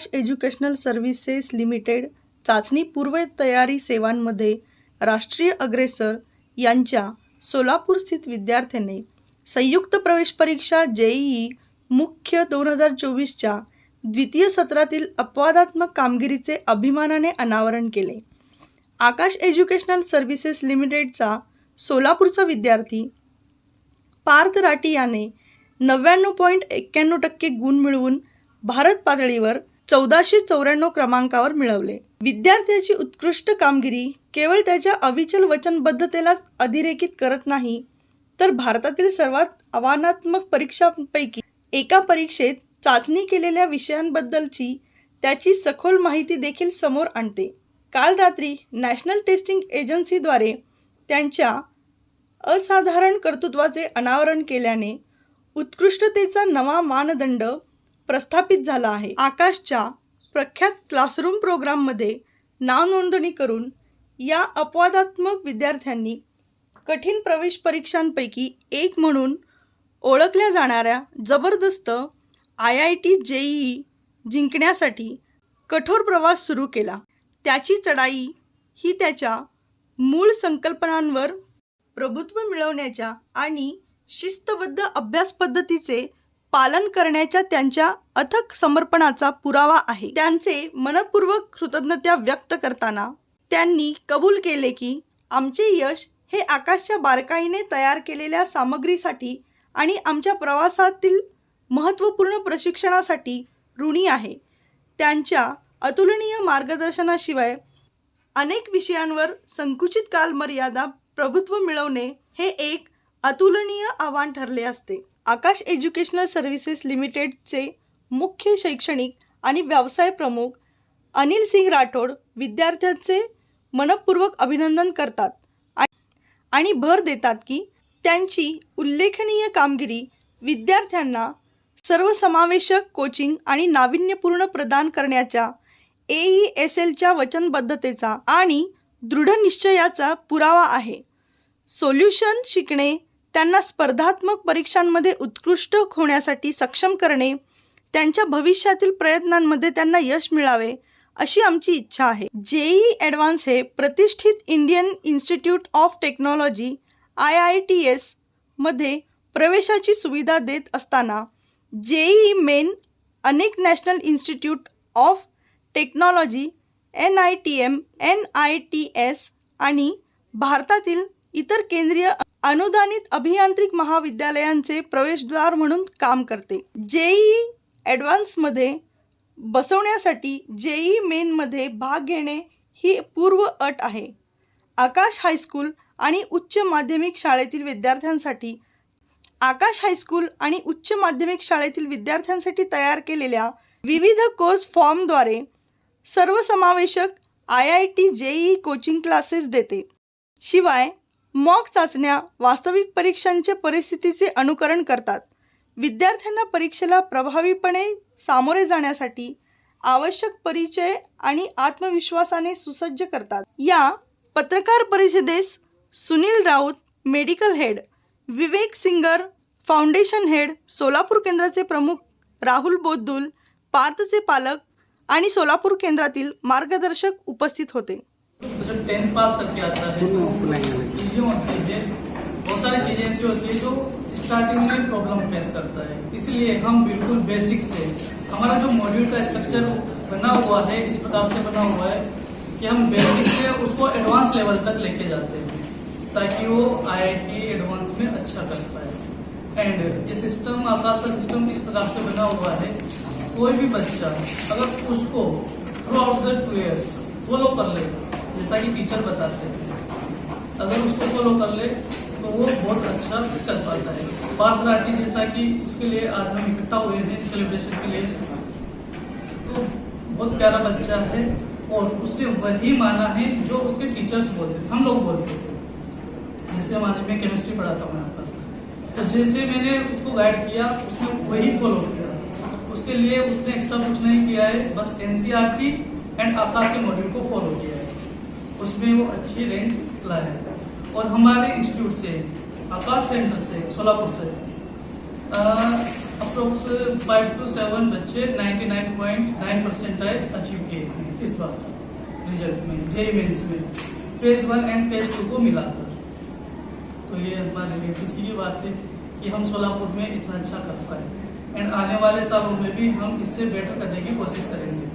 आकाश educational services limited चाचणी पूर्वतयारी सेवांमध्ये राष्ट्रीय अग्रेसर यांच्या सोलापूरस्थित विद्यार्थ्यांनी संयुक्त प्रवेश परीक्षा जेईई मुख्य दोन हजार चोवीसच्या द्वितीय सत्रातील अपवादात्मक कामगिरीचे अभिमानाने अनावरण केले. आकाश एज्युकेशनल सर्व्हिसेस लिमिटेडचा सोलापूरचा विद्यार्थी पार्थ राठी याने नव्याण्णव पॉईंट एक्क्याण्णव टक्के गुण मिळवून भारत पातळीवर चौदाशे चौऱ्याण्णव क्रमांकावर मिळवले. विद्यार्थ्याची उत्कृष्ट कामगिरी केवळ त्याच्या अविचल वचनबद्धतेलाच अधोरेखित करत नाही तर भारतातील सर्वात आव्हानात्मक परीक्षांपैकी एका परीक्षेत चाचणी केलेल्या विषयांबद्दलची त्याची सखोल माहिती देखील समोर आणते. काल रात्री नॅशनल टेस्टिंग एजन्सीद्वारे त्यांच्या असाधारण कर्तृत्वाचे अनावरण केल्याने उत्कृष्टतेचा नवा मानदंड प्रस्थापित झाला आहे. आकाशच्या प्रख्यात क्लासरूम प्रोग्राममध्ये नावनोंदणी करून या अपवादात्मक विद्यार्थ्यांनी कठीण प्रवेश परीक्षांपैकी एक म्हणून ओळखल्या जाणाऱ्या जबरदस्त आय आय टी जेईई जिंकण्यासाठी कठोर प्रवास सुरू केला. त्याची चढाई ही त्याच्या मूळ संकल्पनांवर प्रभुत्व मिळवण्याच्या आणि शिस्तबद्ध अभ्यास पद्धतीचे पालन करण्याच्या त्यांच्या अथक समर्पणाचा पुरावा आहे. त्यांचे मनपूर्वक कृतज्ञता व्यक्त करताना त्यांनी कबूल केले की आमचे यश हे आकाशच्या बारकाईने तयार केलेल्या सामग्रीसाठी आणि आमच्या प्रवासातील महत्त्वपूर्ण प्रशिक्षणासाठी ऋणी आहे. त्यांच्या अतुलनीय मार्गदर्शनाशिवाय अनेक विषयांवर संकुचित कालमर्यादा प्रभुत्व मिळवणे हे एक अतुलनीय आव्हान ठरले असते. आकाश एज्युकेशनल सर्व्हिसेस लिमिटेडचे मुख्य शैक्षणिक आणि व्यवसाय प्रमुख अनिल सिंग राठोड विद्यार्थ्यांचे मनपूर्वक अभिनंदन करतात आणि भर देतात की त्यांची उल्लेखनीय कामगिरी विद्यार्थ्यांना सर्वसमावेशक कोचिंग आणि नाविन्यपूर्ण प्रदान करण्याच्या ए ई एस एलच्या वचनबद्धतेचा आणि दृढनिश्चयाचा पुरावा आहे. सोल्युशन शिकणे त्यांना स्पर्धात्मक परीक्षांमध्ये उत्कृष्ट होण्यासाठी सक्षम करणे त्यांच्या भविष्यातील प्रयत्नांमध्ये त्यांना यश मिळावे अशी आमची इच्छा आहे. जेई ॲडव्हान्स हे प्रतिष्ठित Indian institute of technology I I T एसमध्ये प्रवेशाची सुविधा देत असताना जेई मेन अनेक national institute of technology N I T M N I T S आणि भारतातील इतर केंद्रीय अनुदानित अभियांत्रिक महाविद्यालयांचे प्रवेशद्वार म्हणून काम करते. जेई ॲडव्हान्समध्ये बसवण्यासाठी जेई मेनमध्ये भाग घेणे ही पूर्व अट आहे. आकाश हायस्कूल आणि उच्च माध्यमिक शाळेतील विद्यार्थ्यांसाठी आकाश हायस्कूल आणि उच्च माध्यमिक शाळेतील विद्यार्थ्यांसाठी तयार केलेल्या विविध कोर्स फॉर्मद्वारे सर्वसमावेशक I I T JEE coaching classes देते. शिवाय मॉक चाचण्या वास्तविक परीक्षांच्या परिस्थितीचे अनुकरण करतात. विद्यार्थ्यांना परीक्षेला प्रभावीपणे सामोरे जाण्यासाठी आवश्यक परिचय आणि आत्मविश्वासाने सुसज्ज करतात. या पत्रकार परिषदेस Sunil Raut medical head Vivek Singer foundation head Solapur केंद्राचे प्रमुख राहुल बोद्दुल पार्थचे पालक आणि सोलापूर केंद्रातील मार्गदर्शक उपस्थित होते. सारी चीज़ें ऐसी होती है जो स्टार्टिंग में प्रॉब्लम फेस करता है। इसलिए हम बिल्कुल बेसिक से हमारा जो मॉड्यूल का स्ट्रक्चर बना हुआ है, इस प्रकार से बना हुआ है कि हम बेसिक से उसको एडवांस लेवल तक लेके जाते हैं, ताकि वो आईआईटी एडवांस में अच्छा कर पाए। एंड ये सिस्टम आकाश का सिस्टम इस प्रकार से बना हुआ है, कोई भी बच्चा अगर उसको throughout the two years follow कर ले, जैसा कि टीचर बताते हैं, अगर उसको फॉलो कर ले तो वो बहुत अच्छा कर पाता है। बात राठी जैसा कि उसके लिए आज हम इकट्ठा हुए हैं सेलिब्रेशन के लिए। तो बहुत प्यारा बच्चा है और उसने वही माना है जो उसके टीचर्स बोलते थे हम लोग बोलते थे जैसे हमारे में केमिस्ट्री पढ़ाता हूँ यहाँ पर तो जैसे मैंने उसको गाइड किया, उसने वही फॉलो किया। उसके लिए उसने एक्स्ट्रा कुछ नहीं किया है, बस एनसीईआरटी एंड आकाश के मॉड्यूल को फॉलो किया है। उसमें वो अच्छी रैंक लाया है। और हमारे इंस्टीट्यूट से, आकाश सेंटर से, सोलापुर से। अप्रोक्स फाइव टू सेवन बच्चे 99.9 परसेंटाइल अचीव किए इस बार रिज़ल्ट में जेई मेंस में। Phase one and phase two को मिलाकर। तो ये हमारे लिए खुशी की बात है कि हम सोलापुर में इतना अच्छा कर पाए। एंड आने वाले सालों में भी हम इससे बेटर करने की कोशिश करेंगे।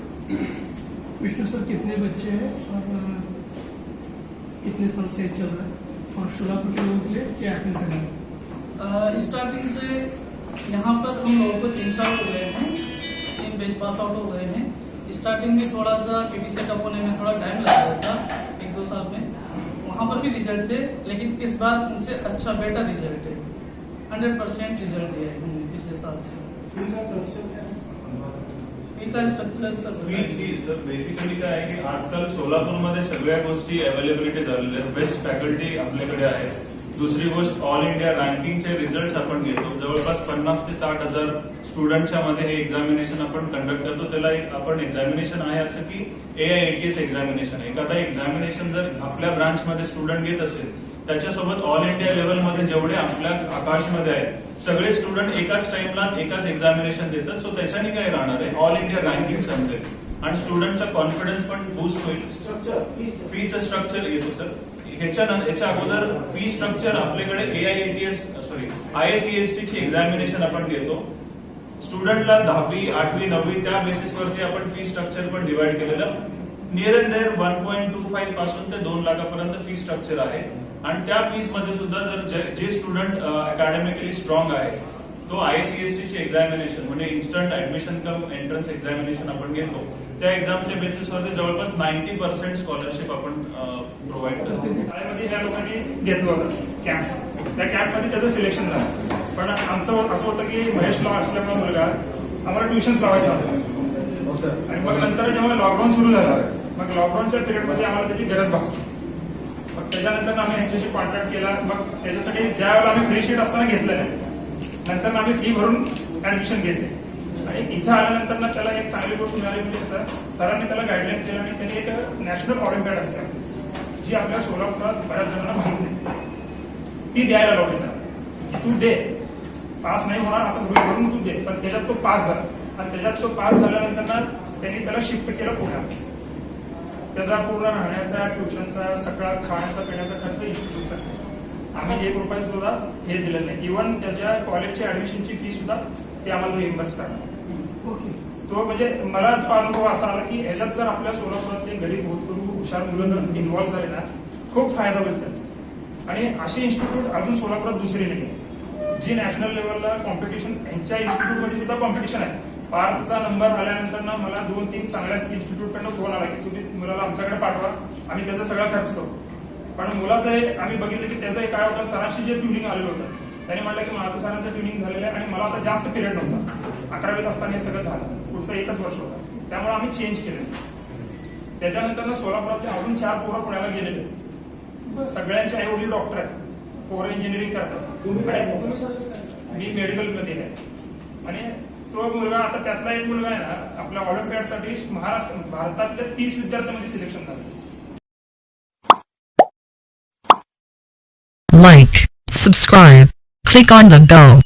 विष्णु सर, कितने बच्चे हैं और कितने साल से चल रहा है? और के लोगों के लिए क्या अपील करेंगे? स्टार्टिंग से यहाँ पर हम लोगों को तीन साल हो गए हैं तीन बेच पास आउट हो गए हैं। स्टार्टिंग में थोड़ा सा पीवी सेटअप होने में थोड़ा टाइम लग रहा था एक दो साल में। वहाँ पर भी रिज़ल्ट थे लेकिन इस बार उनसे अच्छा बेटर रिज़ल्ट है। हंड्रेड परसेंट रिज़ल्ट दिया है पिछले साल से। फी सर बेसिकली काय आहे की आजकाल सोलापूरमध्ये सगळ्या गोष्टी अवेलेबिलिटी झालेल्या आहेत. बेस्ट फॅकल्टी आपल्याकडे आहे दुसरी गोष्ट ऑल इंडिया रँकिंगचे रिझल्ट आपण घेतो. जवळपास पन्नास ते साठ हजार स्टुडंटच्या मध्ये हे एक्झामिनेशन आपण कंडक्ट करतो. त्याला एक आपण एक्झामिनेशन आहे असं की ए आय एटीएस एक्झामिनेशन आहे. एखादा एक्झामिनेशन जर आपल्या ब्रांचमध्ये स्टुडंट घेत असेल त्याच्यासोबत ऑल इंडिया लेवलमध्ये जेवढे आपल्या आकाशमध्ये आहेत सगळे स्टुडंट एकाच टाइमला एकाच एक्झामिनेशन देतात. सो त्याच्याने काय राहणार आहे? ऑल इंडिया रँकिंग समजेल आणि स्टुडंटचा कॉन्फिडन्स पण बूस्ट होईल. फीचं स्ट्रक्चर येतो सर ह्याच्या ह्याच्या अगोदर फी स्ट्रक्चर आपल्याकडे A I ATS sorry I S C S T ची एक्झामिनेशन आपण घेतो. स्टुडंटला दहावी आठवी नववी त्या बेसिसवरती आपण फी स्ट्रक्चर पण डिवाइड केलेलं. Near and there one point two फाईव्हपासून ते दोन लाखापर्यंत फी स्ट्रक्चर आहे. आणि त्या फीसमध्ये सुद्धा जर जे- स्टुडंट अकॅडमिकली स्ट्रॉंग आहे तो I S C S T ची एक्झामिनेशन म्हणजे instant admission cum entrance examination आपण घेतो त्या एक्झामच्या बेसिसवरती जवळपास नाईन्टी पर्सेंट स्कॉलरशिप आपण प्रोव्हाइड करतो. शाळेमध्ये ह्या लोकांनी घेतलं होतं कॅम्प त्या कॅम्पमध्ये त्याचं सिलेक्शन झालं. पण आमचं असं होतं की महेश लॉ असल्यामुळे मुलगा आम्हाला ट्युशन्स लावायच्या होत्या आणि मग नंतर जेव्हा लॉकडाऊन सुरू झालं मग लॉकडाऊनच्या पिरियडमध्ये आम्हाला त्याची गरज भासली. मग त्याच्यानंतर आम्ही यांच्याशी कॉन्टॅक्ट केला. मग त्याच्यासाठी ज्या वेळेला आम्ही फ्री शीट असताना घेतलं नंतर आम्ही फी भरून ऍडमिशन घेतले. आणि इथं आल्यानंतर ना त्याला एक चांगली गोष्ट मिळाली म्हणजे कसं सरांनी त्याला गाईडलाईन केलं आणि त्यांनी एक नॅशनल ऑलिम्पियाड असते. जी आपल्या सोलापुरात बऱ्याच जणांना माहिती नाही ती द्यायला लावली तू दे. पास नाही होणार असं गृहीत धरून तू दे. पण त्याच्यात तो पास झाला. आणि त्याच्यात तो पास झाल्यानंतर ना त्यांनी त्याला शिफ्ट केलं पुण्यात. त्याचा पूर्ण राहण्याचा ट्युशनचा सगळा खाण्याचा पिण्याचा खर्च इन्स्टिट्यूट आम्ही एक रुपये सुद्धा हे दिलं नाही. इव्हन त्याच्या कॉलेजची ऍडमिशनची फी सुद्धा ते आम्हाला रिइम्बर्स करणार. ओके. तो म्हणजे मला तो अनुभव असा आला की ह्याच्यात जर आपल्या सोलापुरातले गरीब होतकरू हुशार मुलं जर इन्व्हॉल्व्ह झाले ना खूप फायदा होईल त्याचा. आणि असे इन्स्टिट्यूट अजून सोलापुरात दुसरे नाही जी नॅशनल लेवलला कॉम्पिटिशन यांच्या इन्स्टिट्यूटमध्ये सुद्धा कॉम्पिटिशन आहे. पार्थचा नंबर आल्यानंतर ना मला दोन तीन चांगल्या इन्स्टिट्यूटकडनं फोन आला की तुम्ही मुलाला आमच्याकडे पाठवा आम्ही त्याचा सगळा खर्च करू. पण मुलाचं हे आम्ही बघितलं की त्याचं काय होतं सरांशी जे ट्युनिंग आलेलं होतं त्याने म्हटलं की माझं सरांचं ट्युनिंग झालेलं आहे आणि मला आता जास्त पिरियड नव्हता. अकरावीत असताना हे सगळं झालं. पुढचं एकच वर्ष होतं. त्यामुळे आम्ही चेंज केलं त्याच्यानंतर ना सोलापुरातले अजून चार पोरं पुण्याला गेलेले सगळ्यांचे आई वडील डॉक्टर आहेत. पोरं इंजिनिअरिंग करतात. मी मेडिकलमध्ये आहे. आणि तो मुलगा आता त्यातला एक मुलगा आहे ना आपल्या ऑलिम्पियाडसाठी महाराष्ट्र भारतातल्या तीस विद्यार्थ्यांमध्ये सिलेक्शन झालं. Like, subscribe, click on the bell.